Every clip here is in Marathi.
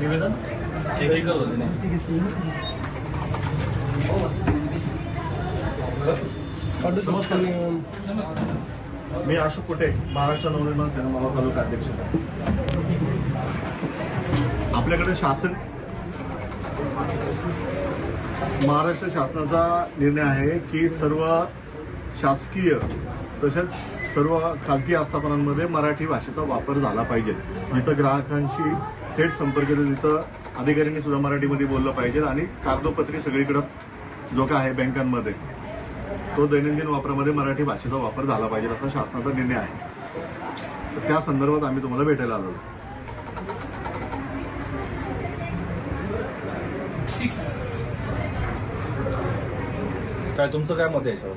निवेदन नमस्कार मी अशोक कुटे महाराष्ट्र नवनिर्माण सेना मावळ तालुका अध्यक्ष. आपल्याकडे शासन महाराष्ट्र शासनाचा निर्णय आहे की सर्व शासकीय तसेच सर्व खाजगी आस्थापनांमध्ये मराठी भाषेचा वापर झाला पाहिजे. जिथं ग्राहकांशी थेट संपर्क येतो तिथं अधिकाऱ्यांनी सुद्धा मराठीमध्ये बोललं पाहिजे आणि कागदोपत्री सगळीकडं जो का आहे बँकांमध्ये तो दैनंदिन वापरामध्ये मराठी भाषेचा वापर झाला पाहिजे असा शासनाचा निर्णय आहे. तर त्या संदर्भात आम्ही तुम्हाला भेटायला आलो. काय तुमचं काय मत आहे याच्यावर?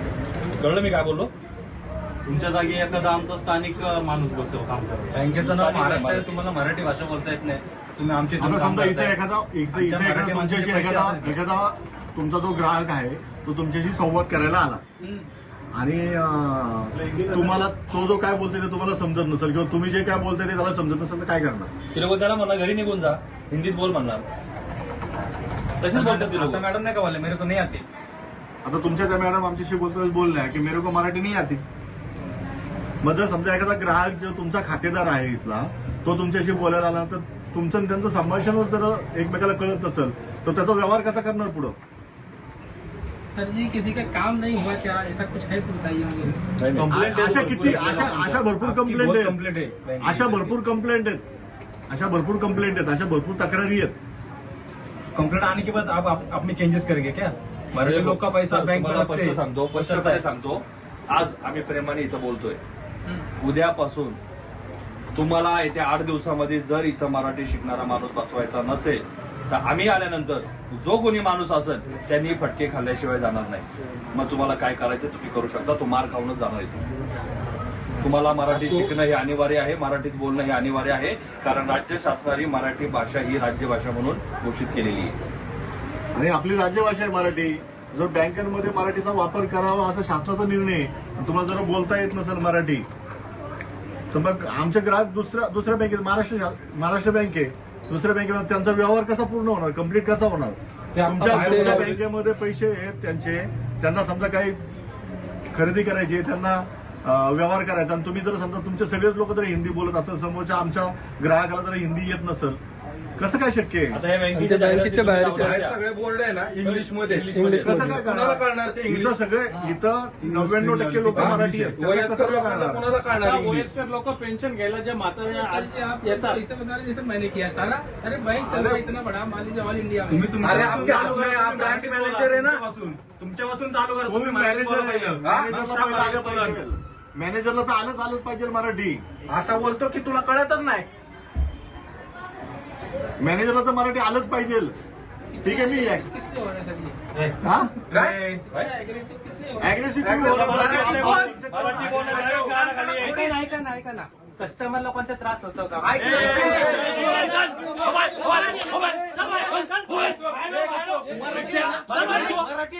कळलं मी काय बोललो? तुमच्या जागी एखादा आमचा स्थानिक माणूस बसेल काम करत. बँकेचं नाव महाराष्ट्र आहे तुम्हाला मराठी भाषा बोलता येत नाही. तुम्ही आमची आता समजा इथे एखादा इथे इथे आमच्या एखादा तुमच्याशी एखादा तुमचा जो ग्राहक आहे तो तुमच्याशी संवाद करायला आला. आणि अं, तुम्हाला तो जो काय बोलतोय ते तुम्हाला समजत नसेल किंवा तुम्ही जे काय बोलताय ते त्याला समजत नसेल तर काय करणार? ते लोक त्याला म्हणणार घरी निघून जा. हिंदीत बोल म्हणणार. तसेच बोलतात ते लोक आता मॅडम नाही का बोलले? मेरे को नाही आती. आता तुमच्या त्या मॅडम आमच्याशी बोलतोय बोलल्या की मेरे को मराठी नाही आती. मग जर समजा एखादा ग्राहक जो तुमचा खातेदार आहे इथला तो तुमच्याशी बोलायला आला तर तुमचं आणि त्यांचं संभाषण जर एकमेकाला कळत नसेल तर त्याचा व्यवहार कसा करणार पुढं? सर जी किसी का काम नहीं हुआ क्या? ऐसा कुछ है तो बताइए मुझे। नाही, नाही. Complaint आहे अशा भरपूर किती आहे. अशा अशा भरपूर कंप्लेंट आहेत. complaint आहे. अशा भरपूर कंप्लेंट आहेत. अशा भरपूर कंप्लेंट आहेत. अशा भरपूर तक्रारी आहेत. कंप्लेंट आने के बाद आप, आप अपनी चेंजेस करेंगे क्या? मराठी लोक पैसा तुम्हाला स्पष्ट सांगतो स्पष्टपणे सांगतो. आज आम्ही प्रेमाने इथं बोलतोय. उद्यापासून तुम्हाला येत्या आठ दिवसामध्ये जर इथं मराठी शिकणारा माणूस बसवायचा नसेल तर आम्ही आल्यानंतर जो कोणी माणूस असेल त्यांनी फटके खाल्ल्याशिवाय जाणार नाही. मग तुम्हाला काय करायचं तुम्ही करू शकता. तो मार खाऊनच जाणार इथून. तुम्हाला मराठी शिकणं हे अनिवार्य आहे मराठीत बोलणं हे अनिवार्य आहे कारण राज्य शासनाने मराठी भाषा ही राज्यभाषा म्हणून घोषित केलेली आहे. आणि आपली राज्यभाषा आहे मराठी. जर बँकांमध्ये मराठीचा वापर करावा असा शासनाचा निर्णय तुम्हाला जर बोलता येत नसेल मराठी. तर मग आमचे ग्राहक दुसऱ्या दुसऱ्या बँकेत महाराष्ट्र महाराष्ट्र बँक आहे. दुसऱ्या बँकेमध्ये त्यांचा व्यवहार कसा पूर्ण होणार? कंप्लीट कसा होणार? तुमच्या. बँकेमध्ये पैसे आहेत त्यांचे. त्यांना समजा काही खरेदी करायची त्यांना व्यवहार करायचा. आणि तुम्ही जर समजा तुमचे सगळेच लोक जर हिंदी बोलत असेल समोरच्या आमच्या ग्राहकाला जर हिंदी येत नसेल कसं काय शक्य आहे? आता हे बँकेच्या बाहेर बाहेर सगळे बोर्ड आहे ना इंग्लिशमध्ये इंग्लिश कसं काय कोणाला कळणार ते इथं इंग्लिश? सगळे इथं नव्याण्णव टक्के लोक मराठी आहेत. त्यामुळे कसं वयस्कर काय लोकांना करणार? कोणाला कळणार इंग्लिश वयस्कर लोक पेन्शन घ्यायला जे म्हातारे आप येतात. ऐसे बता रहे जैसे मैंने किया सारा। अरे बैंक चल रहा है इतना बड़ा मान लीजिए ऑल इंडिया में। तुम्ही अरे, आपके हात में आप मॅनेजर आहे ना? तुमच्यापासून. तुमच्यापासून चालू करा. तुम्ही मॅनेजर पहिलं. मॅनेजरला पहिलं आलं बोला. पाहिजे. मॅनेजरला तर आलंच आलंच पाहिजे मराठी. असा बोलतो की तुला कळतच नाही. मॅनेजरला तर मराठी आलंच पाहिजे ठीक आहे मी हो है हा काय हो है. ऐका ना, ना कस्टमरला कोणता त्रास होतो का. मराठी